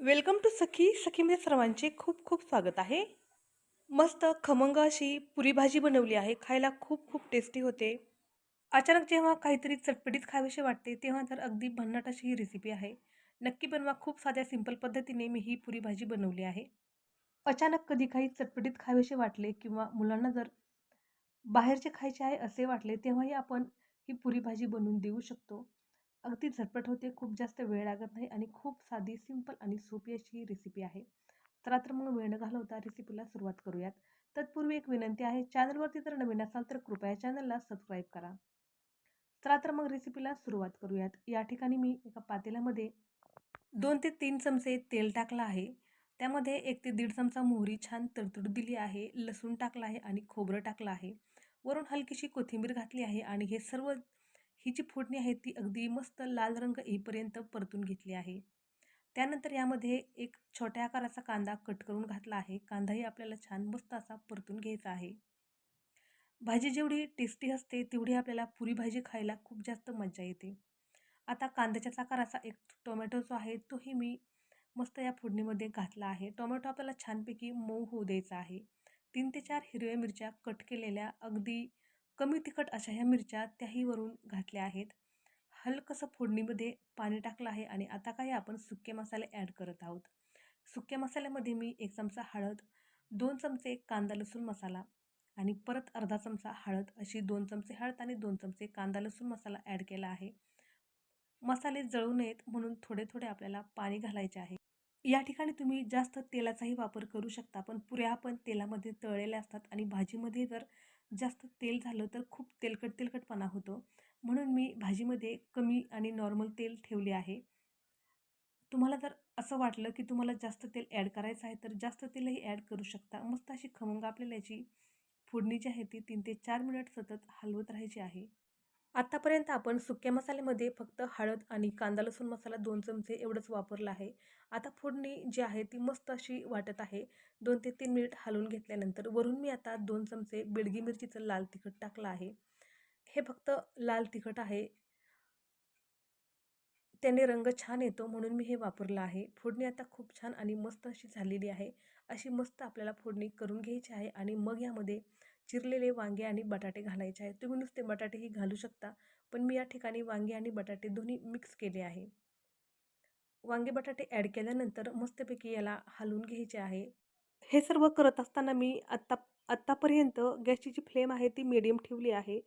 Welcome to सखी सखीमध्ये सर्वांचे खूप खूप स्वागत आहे. मस्त खमंग अशी पुरी भाजी बनवली आहे खायला खूप खूप टेस्टी होते. अचानक जेव्हा काहीतरी चटपटीत खावीशी वाटते तेव्हा तर अगदी भन्नाट अशी ही रेसिपी आहे. नक्की बनवा खूप साध्या सिंपल पद्धतीने मी ही पुरी भाजी बनवली आहे. अचानक कधी काही चटपटीत खावीसे वाटले किंवा मुलांना जर बाहेरचे खायचे आहे असे वाटले तेव्हाही आपण ही पुरी भाजी बनवून देऊ शकतो. अगदी झटपट होते खूप जास्त वेळ लागत नाही आणि खूप साधी सिंपल आणि सोपी अशी ही रेसिपी आहे. चला तर मग वेळ न घालवता रेसिपीला सुरुवात करूयात. तत्पूर्वी एक विनंती आहे चॅनलवरती जर नवीन असाल तर कृपया चॅनलला सबस्क्राईब करा. चला तर मग रेसिपीला सुरुवात करूयात. या ठिकाणी मी एका पातेल्यामध्ये दोन ते तीन चमचे तेल टाकलं आहे. त्यामध्ये एक ते दीड चमचा मोहरी छान तडतड दिली आहे लसूण टाकलं आहे आणि खोबरं टाकलं आहे. वरून हलकीशी कोथिंबीर घातली आहे आणि हे सर्व ही जी फोडणी आहे ती अगदी मस्त लाल रंग येईपर्यंत परतून घेतली आहे. त्यानंतर यामध्ये एक छोट्या आकाराचा कांदा कट करून घातला आहे. कांदाही आपल्याला छान मस्त असा परतून घ्यायचा आहे. भाजी जेवढी टेस्टी असते तेवढी आपल्याला पुरी भाजी खायला खूप जास्त मजा येते. आता कांद्याच्याच आकाराचा एक टोमॅटो जो आहे तोही मी मस्त या फोडणीमध्ये घातला आहे. टोमॅटो आपल्याला छानपैकी मऊ होऊ द्यायचा आहे. तीन ते चार हिरव्या मिरच्या कट केलेल्या अगदी कमी तिखट अशा ह्या मिरच्या त्याही वरून घातल्या आहेत. हलकंसं फोडणीमध्ये पाणी टाकलं आहे आणि आता काही आपण सुके मसाले ॲड करत आहोत. सुक्या मसाल्यामध्ये मी एक चमचा हळद दोन चमचे कांदा लसूण मसाला आणि परत अर्धा चमचा हळद अशी दोन चमचे हळद आणि दोन चमचे कांदा लसूण मसाला ॲड केला आहे. मसाले जळू नयेत म्हणून थोडे थोडे आपल्याला पाणी घालायचे आहे. या ठिकाणी तुम्ही जास्त तेलाचाही वापर करू शकता पण पुऱ्या पण तेलामध्ये तळलेल्या असतात आणि भाजीमध्ये जर जास्त तेल झालं तर खूप तेलकट तेलकटपणा होतो. म्हणून मी भाजीमध्ये कमी आणि नॉर्मल तेल ठेवले आहे. तुम्हाला जर असं वाटलं की तुम्हाला जास्त तेल ॲड करायचं आहे तर जास्त तेलही ॲड करू शकता. मस्त अशी खमंग आपल्याला याची फोडणी जी आहे ती तीन ते चार मिनिट सतत हलवत राहायची आहे. आत्तापर्यंत आपण सुक्या मसाल्यामध्ये फक्त हळद आणि कांदा लसूण मसाला दोन चमचे एवढंच वापरलं आहे. आता फोडणी जी आहे ती मस्त अशी वाटत आहे. दोन ते तीन मिनिट हलवून घेतल्यानंतर वरून मी आता दोन चमचे बिडगी मिरचीचं लाल तिखट टाकलं आहे. हे फक्त लाल तिखट आहे. त्याने रंग छान येतो म्हणून मी हे वापरलं आहे. फोडणी आता खूप छान आणि मस्त अशी झालेली आहे. अशी मस्त आपल्याला फोडणी करून घ्यायची आहे आणि मग यामध्ये चिरलेले वांगे आणि बटाटे घालायचे आहेत. तुम्ही नुसते बटाटेही घालू शकता पण मी या ठिकाणी वांगे आणि बटाटे दोन्ही मिक्स केले आहे. वांगे बटाटे ॲड केल्यानंतर मस्तपैकी याला हलवून घ्यायचे आहे. हे सर्व करत असताना मी आत्ता आत्तापर्यंत गॅसची जी फ्लेम आहे ती मिडियम ठेवली आहे.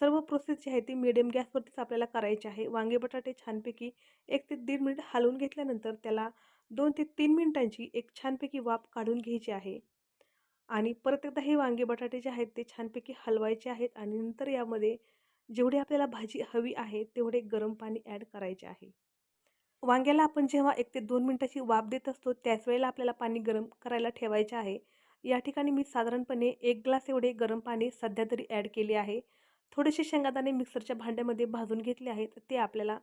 सर्व प्रोसेस जी आहे ती मिडियम गॅसवरतीच आपल्याला करायची आहे. वांगे बटाटे छानपैकी एक ते दीड मिनिट हलवून घेतल्यानंतर त्याला दोन ते तीन मिनिटांची एक छानपैकी वाफ काढून घ्यायची आहे. आणि परत एकदा हे वांगे बटाटे जे आहेत ते छानपैकी हलवायचे आहेत आणि नंतर यामध्ये जेवढी आपल्याला भाजी हवी आहे तेवढे गरम पाणी ॲड करायचे आहे. वांग्याला आपण जेव्हा एक ते दोन मिनटाची वाफ देत असतो त्याच वेळेला आपल्याला पाणी गरम करायला ठेवायचे आहे. या ठिकाणी मी साधारणपणे एक ग्लास एवढे गरम पाणी सध्या तरी ॲड केले आहे. थोडेसे शेंगादाणे मिक्सरच्या भांड्यामध्ये भाजून घेतले आहेत ते आपल्याला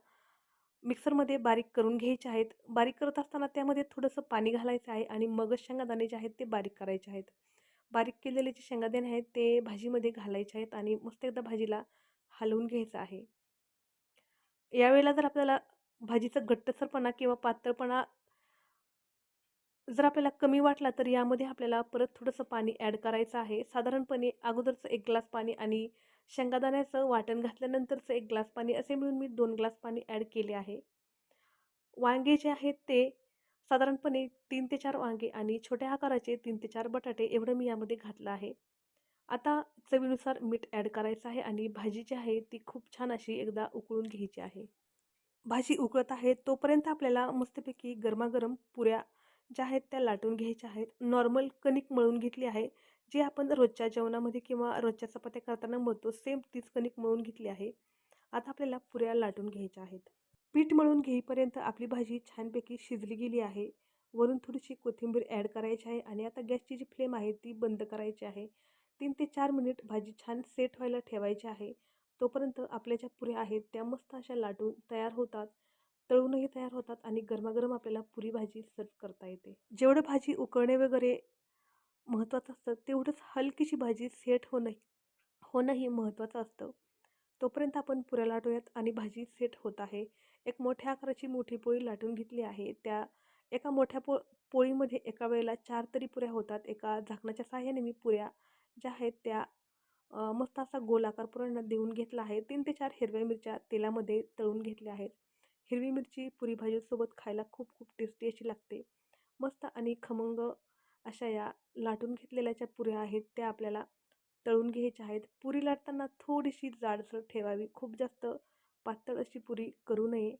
मिक्सरमध्ये बारीक करून घ्यायचे आहेत. बारीक करत असताना त्यामध्ये थोडंसं पाणी घालायचं आहे आणि मगच शेंगादाणे जे आहेत ते बारीक करायचे आहेत. बारीक केलेले जे शेंगादाणे आहेत ते भाजीमध्ये घालायचे आहेत आणि मस्त एकदा भाजीला हलवून घ्यायचं आहे. यावेळेला जर आपल्याला भाजीचा घट्टसरपणा किंवा पातळपणा जर आपल्याला कमी वाटला तर यामध्ये आपल्याला परत थोडंसं पाणी ॲड करायचं आहे. साधारणपणे अगोदरचं एक ग्लास पाणी आणि शेंगादाण्याचं वाटण घातल्यानंतरचं एक ग्लास पाणी असे मिळून मी दोन ग्लास पाणी ॲड केले आहे. वांगे जे आहेत ते साधारणपणे तीन ते चार वांगे आणि छोट्या आकाराचे तीन ते चार बटाटे एवढं मी यामध्ये घातलं आहे. आता चवीनुसार मीठ ॲड करायचं आहे आणि भाजी जी आहे ती खूप छान अशी एकदा उकळून घ्यायची आहे. भाजी उकळत आहे तोपर्यंत आपल्याला मस्तपैकी गरमागरम पुऱ्या ज्या आहेत त्या लाटून घ्यायच्या आहेत. नॉर्मल कणिक मळून घेतली आहे. जी आपण रोजच्या जेवणामध्ये किंवा रोजच्या चपात्या करताना मळतो सेम तीच कणिक मळून घेतली आहे. आता आपल्याला पुऱ्या लाटून घ्यायच्या आहेत. पीठ मळून घेईपर्यंत आपली भाजी छानपैकी शिजली गेली आहे. वरून थोडीशी कोथिंबीर ॲड करायची आहे आणि आता गॅसची जी फ्लेम आहे ती बंद करायची आहे. तीन ते चार मिनिट भाजी छान सेट व्हायला ठेवायची आहे. तोपर्यंत आपल्या ज्या पुऱ्या आहेत त्या मस्त अशा लाटून तयार होतात. तळूनही तयार होतात आणि गरमागरम आपल्याला पुरी भाजी सर्व करता येते. जेवढं भाजी उकळणे वगैरे महत्त्वाचं असतं तेवढंच हलकीशी भाजी सेट होणं होणंही महत्त्वाचं असतं. तोपर्यंत आपण पुऱ्या लाटूयात आणि भाजी सेट होत आहे. एक मोठ्या आकाराची मोठी पोळी लाटून घेतली आहे. त्या एका मोठ्या पो पोळीमध्ये एका वेळेला चार तरी पुऱ्या होतात. एका झाकणाच्या साह्याने मी पुऱ्या ज्या आहेत त्या मस्त असा गोलाकार पुरण देऊन घेतला आहे. तीन ते चार हिरव्या मिरच्या तेलामध्ये तळून घेतल्या आहेत. हिरवी मिरची पुरी भाजीसोबत खायला खूप खूप टेस्टी अशी लागते. मस्त आणि खमंग अशा या लाटून घेतलेल्या ज्या पुऱ्या आहेत त्या आपल्याला तळून घ्यायच्या आहेत. पुरी लाटताना थोडीशी जाडसर ठेवावी. खूप जास्त पातळ अशी पुरी करू नये.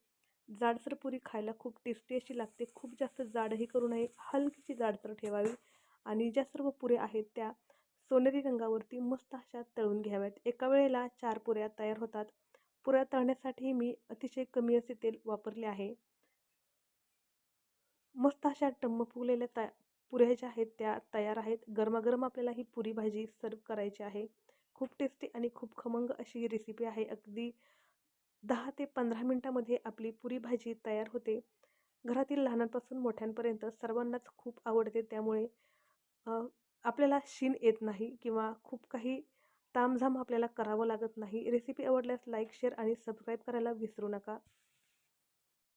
जाडसर पुरी खायला खूप टेस्टी अशी लागते. खूप जास्त जाडही करू नये. हलकीशी जाडसर ठेवावी. आणि ज्या सर्व पुऱ्या आहेत त्या सोनेरी रंगावरती मस्त अशा तळून घ्याव्यात. एका वेळेला चार पुऱ्या तयार होतात. पुऱ्या तळण्यासाठी मी अतिशय कमी असे तेल वापरले आहे. मस्त अशा टम्म फुगलेल्या तया पुऱ्या ज्या आहेत त्या तयार आहेत. गरमागरम आपल्याला ही पुरी भाजी सर्व करायची आहे. खूप टेस्टी आणि खूप खमंग अशी रेसिपी आहे. अगदी दहा ते पंधरा मिनटामध्ये आपली पुरी भाजी तयार होते. घरातील लहानांपासून मोठ्यांपर्यंत सर्वांनाच खूप आवडते. त्यामुळे आपल्याला शीन येत नाही किंवा खूप काही तामझाम आपल्याला करावं लागत नाही. रेसिपी आवडल्यास लाईक शेअर आणि सबस्क्राईब करायला विसरू नका.